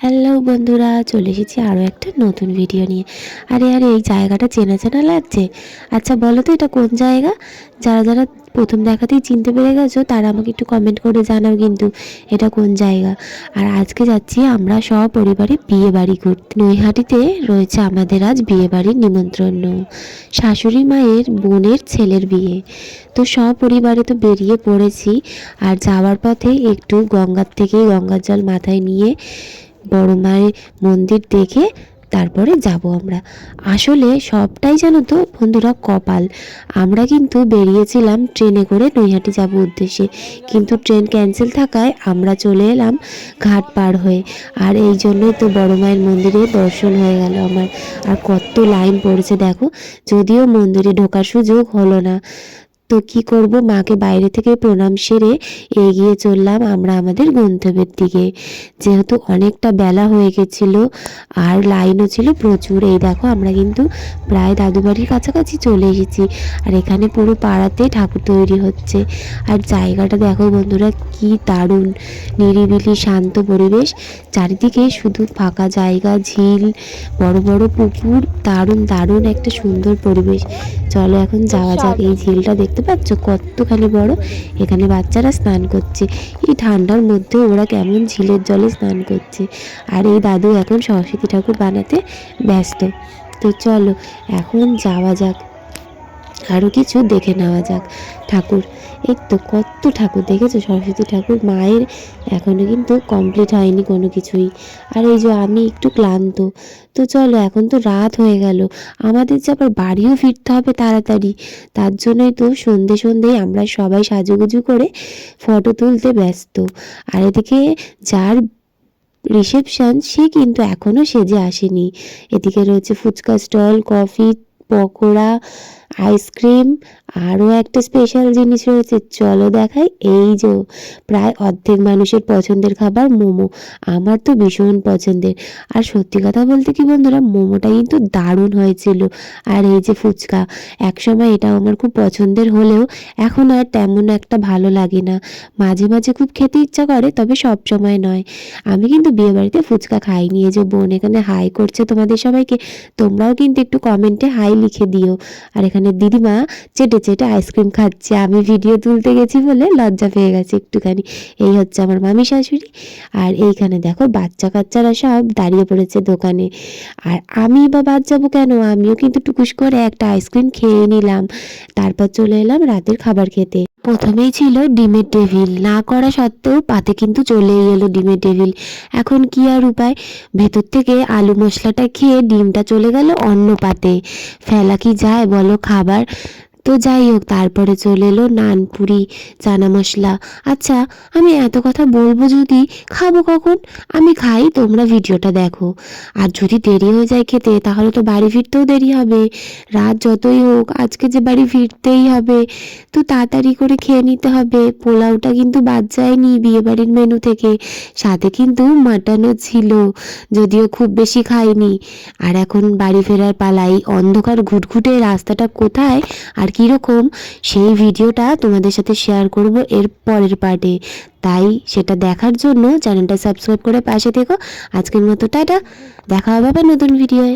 Hello বন্ধুরা, চলে এসেছি আরও একটা নতুন ভিডিও নিয়ে। আরে আরে, এই জায়গাটা চেনা চেনা লাগছে? আচ্ছা বলো তো এটা কোন জায়গা? যারা যারা প্রথম দেখাতেই চিনতে পেরে গেছো, তারা আমাকে একটু কমেন্ট করে জানাও কিন্তু এটা কোন জায়গা। আর আজকে যাচ্ছি আমরা সব পরিবারে বিয়ে বাড়ি করতে নৈহাটিতে রয়েছে আমাদের আজ বিয়ে বাড়ির নিমন্ত্রণ। শাশুড়ি মায়ের বোনের ছেলের বিয়ে। তো সপরিবারে তো বেরিয়ে পড়েছি, আর যাওয়ার পথে একটু গঙ্গার থেকে গঙ্গার জল মাথায় নিয়ে বড় মায়ের মন্দির দেখে তারপরে যাব আমরা। আসলে সবটাই জানো তো বন্ধুরা কপাল। আমরা কিন্তু বেরিয়েছিলাম ট্রেনে করে নৈহাটি যাব উদ্দেশ্যে। কিন্তু ট্রেন ক্যান্সেল থাকায় আমরা চলে এলাম ঘাট পার হয়ে। আর এই জন্যই তো বড় মায়ের মন্দিরে দর্শন হয়ে গেল আমার। আর কত লাইন পড়েছে দেখো, যদিও মন্দিরে ঢোকার সুযোগ হলো না। তো কি করব? মাকে বাইরে থেকে প্রণাম সেরে এগিয়ে চললাম আমরা আমাদের গন্তব্যের দিকে। যেহেতু অনেকটা বেলা হয়ে গেছিল আর লাইনও ছিল প্রচুর, এই দেখো আমরা কিন্তু প্রায় দাদু বাড়ির কাছাকাছি চলে এসেছি আর এখানে পুরো পাড়াতে ঠাকুর তৈরি হচ্ছে। আর জায়গাটা দেখো বন্ধুরা কি দারুণ, নিরিবিলি, শান্ত পরিবেশ। চারিদিকে শুধু ফাঁকা জায়গা, ঝিল, বড় বড় পুকুর, দারুণ দারুণ একটা সুন্দর পরিবেশ। চলো এখন যাওয়া যাক, এই ঝিলটা দেখতে পাচ্ছ? কতখানি বড়? এখানে বাচ্চারা স্নান করছে। এই ঠান্ডার মধ্যে ওরা কেমন ঝিলের জলে স্নান করছে। আর এই দাদু এখন সরস্বতী ঠাকুর বানাতে ব্যস্ত। তো চলো, এখন যাওয়া যাক। আরও কিছু দেখে নেওয়া যাক। ঠাকুর, এই তো কত ঠাকুর দেখেছ? সরস্বতী ঠাকুর মায়ের এখনও কিন্তু কমপ্লিট হয়নি কোনো কিছুই। আর এই যে আমি একটু ক্লান্ত, তো চলো এখন তো রাত হয়ে গেল। আমাদের যে আবার বাড়িও ফিরতে হবে তাড়াতাড়ি। তার জন্যই তো সন্ধে সন্ধেই আমরা সবাই সাজুগুজু করে ফটো তুলতে ব্যস্ত। আর এদিকে যার রিসেপশন সে কিন্তু এখনও সেজে আসেনি। এদিকে রয়েছে phuchka stall coffee pakora ice cream আরও একটা স্পেশাল জিনিস রয়েছে, চলো দেখাই এই যে প্রায় অর্ধেক মানুষের পছন্দের খাবার মোমো। আমার তো ভীষণ পছন্দের। আর সত্যি কথা বলতে কি বন্ধুরা, মোমোটা কিন্তু দারুণ হয়েছিল। আর এই যে ফুচকা, একসময় এটাও আমার খুব পছন্দের হলেও এখন আর তেমন একটা ভালো লাগে না। মাঝে মাঝে খুব খেতে ইচ্ছা করে, তবে সব সময় নয়। আমি কিন্তু বিয়েবাড়িতে ফুচকা খাইনি এই যে বোন এখানে হাই করছে তোমাদের সবাইকে, তোমরাও কিন্তু একটু কমেন্টে হাই লিখে দিও। আর এখানে দিদিমা চেটে চেটে আইসক্রিম খাচ্ছে। আমি ভিডিও তুলতে গেছি বলে লজ্জা পেয়ে গেছে একটুখানি। এই হচ্ছে আমার মামি শাশুড়ি। আর এইখানে দেখো বাচ্চা কাচ্চারা সব দাঁড়িয়ে পড়েছে দোকানে। আর আমি বা বাদ যাব কেন? আমিও কিন্তু টুকুস করে একটা আইসক্রিম খেয়ে নিলাম। তারপর চলে এলাম রাতের খাবার খেতে। প্রথমেই ছিল ডিমের টেবিল। না করা সত্ত্বেও পাতে কিন্তু চলেই এলো ডিমের টেবিল। এখন কি আর উপায়? ভেতর থেকে আলু মশলাটা খেয়ে ডিমটা চলে গেল অন্য পাতে। ফেলা কি যায় বলো খাবার? তো যাই হোক, তারপরে চলে এলো নান, পুরি, চানা মশলা। আচ্ছা আমি এত কথা বলব যদি, খাব কখন? আমি খাই, তোমরা ভিডিওটা দেখো। আর যদি দেরি হয়ে যায় খেতে, তাহলে তো বাড়ি ফিরতেও দেরি হবে। রাত যতই হোক, আজকে যে বাড়ি ফিরতেই হবে। তো তাড়াতাড়ি করে খেয়ে নিতে হবে। পোলাওটা কিন্তু বাদ যায়নি বিয়েবাড়ির মেনু থেকে। সাথে কিন্তু মাটনও ছিল, যদিও খুব বেশি খাইনি। আর এখন বাড়ি ফেরার পালাই, অন্ধকার ঘুটঘুটে রাস্তাটা কোথায়? আর কীরকম, সেই ভিডিওটা তোমাদের সাথে শেয়ার করব এর পরের পার্টে তাই সেটা দেখার জন্য চ্যানেলটা সাবস্ক্রাইব করে পাশে থেকো। আজকের মতো টাটা, দেখা হবে নতুন ভিডিওয়ে